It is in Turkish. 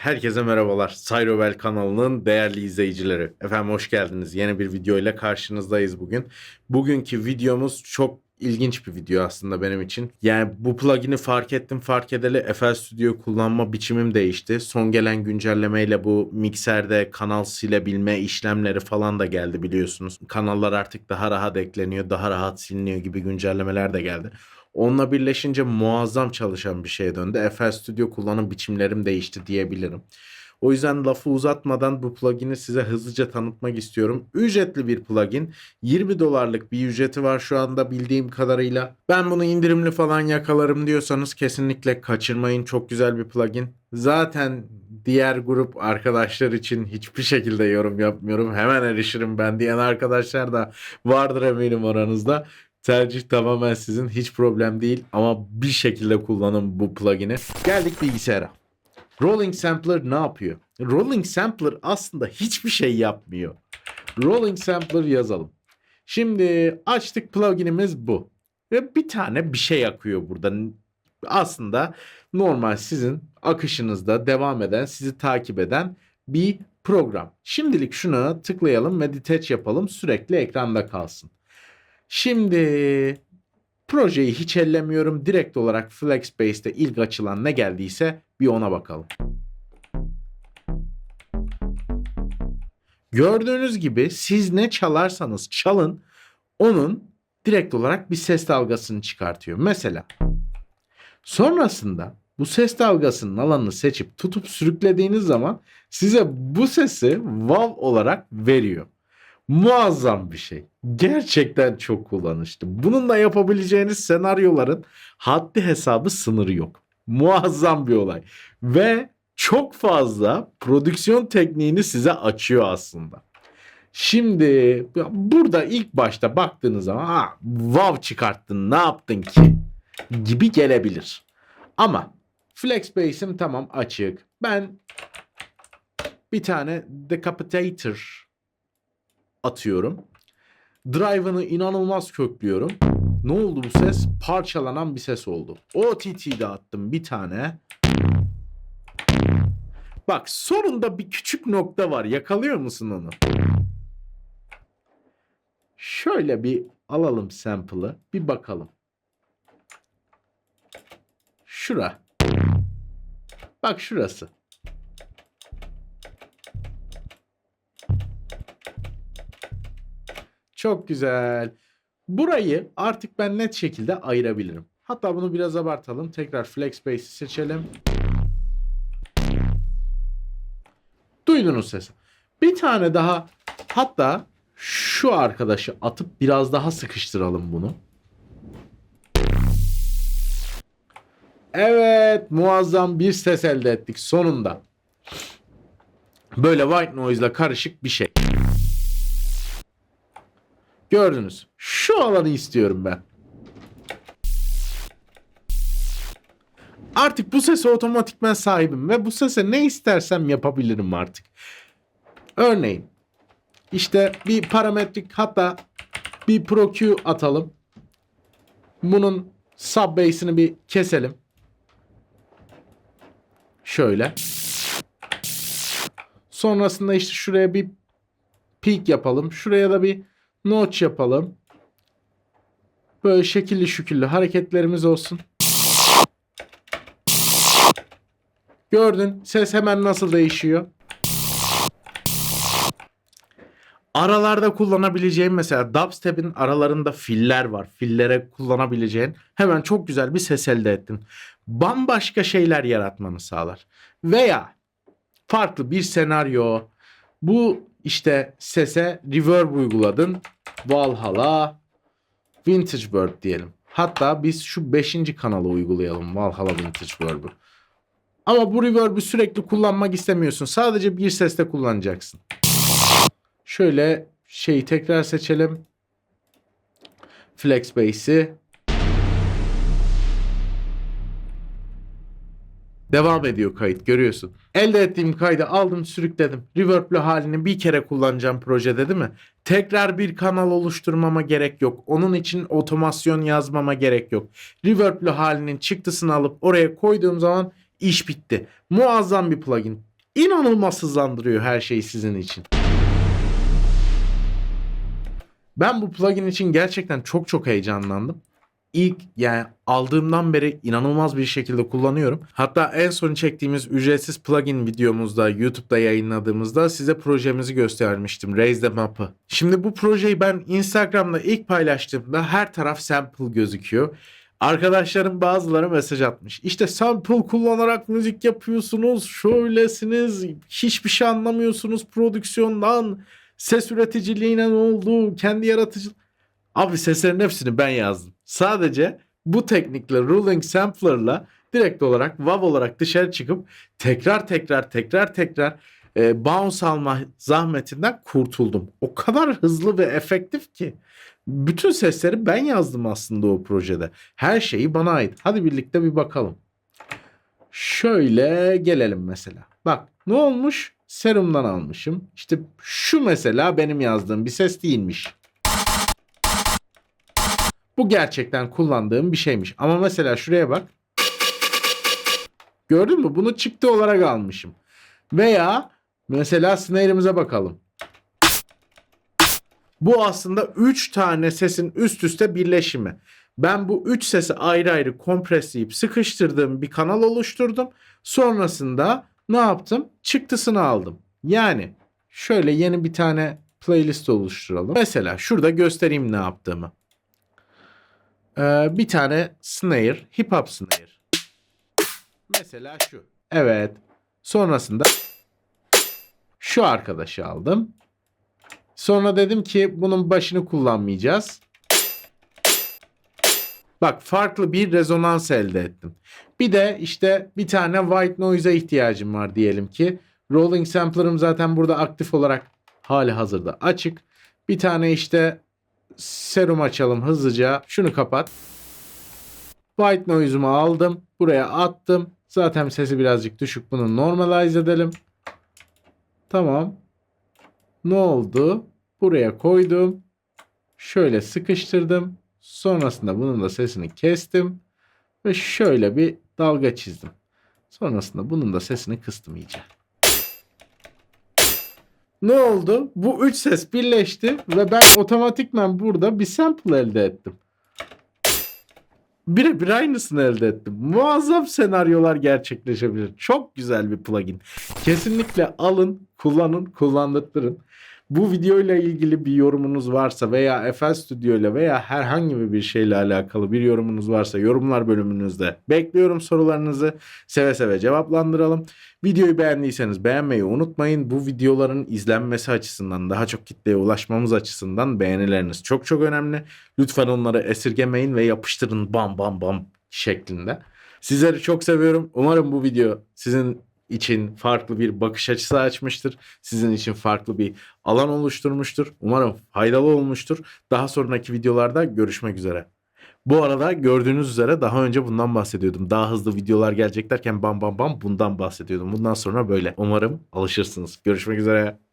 herkese merhabalar. Cyrobel kanalının değerli izleyicileri. Efendim hoş geldiniz. Yeni bir video ile karşınızdayız bugün. Bugünkü videomuz çok ilginç bir video aslında benim için. Yani bu plugin'i fark ettim fark edeli FL Studio kullanma biçimim değişti. Son gelen güncellemeyle bu mikserde kanal silebilme işlemleri falan da geldi biliyorsunuz. Kanallar artık daha rahat ekleniyor, daha rahat siliniyor gibi güncellemeler de geldi. Onunla birleşince muazzam çalışan bir şeye döndü. FL Studio kullanım biçimlerim değişti diyebilirim. O yüzden lafı uzatmadan bu plugin'i size hızlıca tanıtmak istiyorum. Ücretli bir plugin. 20 dolarlık bir ücreti var şu anda bildiğim kadarıyla. Ben bunu indirimli falan yakalarım diyorsanız kesinlikle kaçırmayın. Çok güzel bir plugin. Zaten diğer grup arkadaşlar için hiçbir şekilde yorum yapmıyorum. Hemen erişirim ben diyen arkadaşlar da vardır eminim aranızda. Tercih tamamen sizin hiç problem değil ama bir şekilde kullanın bu plugin'i. Geldik bilgisayara. Rolling Sampler ne yapıyor? Rolling Sampler aslında hiçbir şey yapmıyor. Rolling Sampler yazalım. Şimdi açtık pluginimiz bu. Ve bir tane bir şey akıyor burada. Aslında normal sizin akışınızda devam eden, sizi takip eden bir program. Şimdilik şuna tıklayalım ve detach yapalım. Sürekli ekranda kalsın. Şimdi projeyi hiç ellemiyorum. Direkt olarak FlexBase'de ilk açılan ne geldiyse bir ona bakalım. Gördüğünüz gibi siz ne çalarsanız çalın onun direkt olarak bir ses dalgasını çıkartıyor. Mesela sonrasında bu ses dalgasının alanını seçip tutup sürüklediğiniz zaman size bu sesi WAV olarak veriyor. Muazzam bir şey. Gerçekten çok kullanışlı. Bununla yapabileceğiniz senaryoların haddi hesabı sınırı yok. Muazzam bir olay. Ve çok fazla prodüksiyon tekniğini size açıyor aslında. Şimdi burada ilk başta baktığınız zaman ha, wow çıkarttın ne yaptın ki gibi gelebilir. Ama FlexBase'im tamam açık. Ben bir tane Decapitator atıyorum. Drive'ını inanılmaz köklüyorum. Ne oldu bu ses? Parçalanan bir ses oldu. OTT'de attım bir tane. Bak sonunda bir küçük nokta var. Yakalıyor musun onu? Şöyle bir alalım sample'ı. Bir bakalım. Şura. Bak şurası. Çok güzel. Burayı artık ben net şekilde ayırabilirim. Hatta bunu biraz abartalım. Tekrar FlexBase'i seçelim. Duydunuz sesi. Bir tane daha hatta şu arkadaşı atıp biraz daha sıkıştıralım bunu. Evet muazzam bir ses elde ettik sonunda. Böyle white noise ile karışık bir şey. Gördünüz. Şu alanı istiyorum ben. Artık bu sese otomatikmen sahibim ve bu sese ne istersem yapabilirim artık. Örneğin işte bir parametrik hatta bir Pro Q atalım. Bunun sub bass'ini bir keselim. Şöyle. Sonrasında işte şuraya bir peak yapalım. Şuraya da bir notch yapalım. Böyle şekilli şüküllü hareketlerimiz olsun. Gördün ses hemen nasıl değişiyor. Aralarda kullanabileceğin mesela dubstep'in aralarında filler var. Fillere kullanabileceğin hemen çok güzel bir ses elde ettin. Bambaşka şeyler yaratmanı sağlar. Veya farklı bir senaryo. Bu işte sese reverb uyguladın. Valhalla Vintage Bird diyelim. Hatta biz şu 5. kanalı uygulayalım Valhalla Vintage Bird'ü. Ama bu reverb'ü sürekli kullanmak istemiyorsun. Sadece bir seste kullanacaksın. Şöyle şeyi tekrar seçelim. Flex Bass'i. Devam ediyor kayıt görüyorsun. Elde ettiğim kaydı aldım sürükledim. Reverb'lü halini bir kere kullanacağım projede değil mi? Tekrar bir kanal oluşturmama gerek yok. Onun için otomasyon yazmama gerek yok. Reverb'lü halinin çıktısını alıp oraya koyduğum zaman iş bitti. Muazzam bir plugin. inanılmaz hızlandırıyor her şeyi sizin için. Ben bu plugin için gerçekten çok çok heyecanlandım. İlk yani aldığımdan beri inanılmaz bir şekilde kullanıyorum. Hatta en son çektiğimiz ücretsiz plugin videomuzda YouTube'da yayınladığımızda size projemizi göstermiştim. Raise the Map'ı. Şimdi bu projeyi ben Instagram'da ilk paylaştığımda her taraf sample gözüküyor. Arkadaşlarım bazıları mesaj atmış. İşte sample kullanarak müzik yapıyorsunuz, şöylesiniz, hiçbir şey anlamıyorsunuz prodüksiyondan, ses üreticiliğine ne oldu, kendi yaratıcı... Abi seslerin hepsini ben yazdım. Sadece bu teknikle ruling sampler'la direkt olarak WAV olarak dışarı çıkıp tekrar tekrar tekrar tekrar e, bounce alma zahmetinden kurtuldum. O kadar hızlı ve efektif ki. Bütün sesleri ben yazdım aslında o projede. Her şeyi bana ait. Hadi birlikte bir bakalım. Şöyle gelelim mesela. Bak ne olmuş? Serumdan almışım. İşte şu mesela benim yazdığım bir ses değilmiş. Bu gerçekten kullandığım bir şeymiş. Ama mesela şuraya bak. Gördün mü? Bunu çıktı olarak almışım. Veya mesela snare'imize bakalım. Bu aslında 3 tane sesin üst üste birleşimi. Ben bu 3 sesi ayrı ayrı kompresleyip sıkıştırdığım bir kanal oluşturdum. Sonrasında ne yaptım? Çıktısını aldım. Yani şöyle yeni bir tane playlist oluşturalım. Mesela şurada göstereyim ne yaptığımı. Ee, bir tane snare, hip hop snare. Mesela şu. Evet. Sonrasında şu arkadaşı aldım. Sonra dedim ki bunun başını kullanmayacağız. Bak farklı bir rezonans elde ettim. Bir de işte bir tane white noise'a ihtiyacım var diyelim ki. Rolling sampler'ım zaten burada aktif olarak hali hazırda açık. Bir tane işte serum açalım hızlıca. Şunu kapat. White noise'umu aldım. Buraya attım. Zaten sesi birazcık düşük. Bunu normalize edelim. Tamam. Ne oldu? Buraya koydum. Şöyle sıkıştırdım. Sonrasında bunun da sesini kestim. Ve şöyle bir dalga çizdim. Sonrasında bunun da sesini kıstım iyice. Ne oldu? Bu üç ses birleşti ve ben otomatikman burada bir sample elde ettim. Birebir aynısını elde ettim. Muazzam senaryolar gerçekleşebilir. Çok güzel bir plugin. Kesinlikle alın, kullanın, kullandırtırın. Bu videoyla ilgili bir yorumunuz varsa veya FL Studio ile veya herhangi bir şeyle alakalı bir yorumunuz varsa yorumlar bölümünüzde bekliyorum sorularınızı. Seve seve cevaplandıralım. Videoyu beğendiyseniz beğenmeyi unutmayın. Bu videoların izlenmesi açısından daha çok kitleye ulaşmamız açısından beğenileriniz çok çok önemli. Lütfen onları esirgemeyin ve yapıştırın bam bam bam şeklinde. Sizleri çok seviyorum. Umarım bu video sizin için farklı bir bakış açısı açmıştır. Sizin için farklı bir alan oluşturmuştur. Umarım faydalı olmuştur. Daha sonraki videolarda görüşmek üzere. Bu arada gördüğünüz üzere daha önce bundan bahsediyordum. Daha hızlı videolar gelecek derken bam bam bam bundan bahsediyordum. Bundan sonra böyle. Umarım alışırsınız. Görüşmek üzere.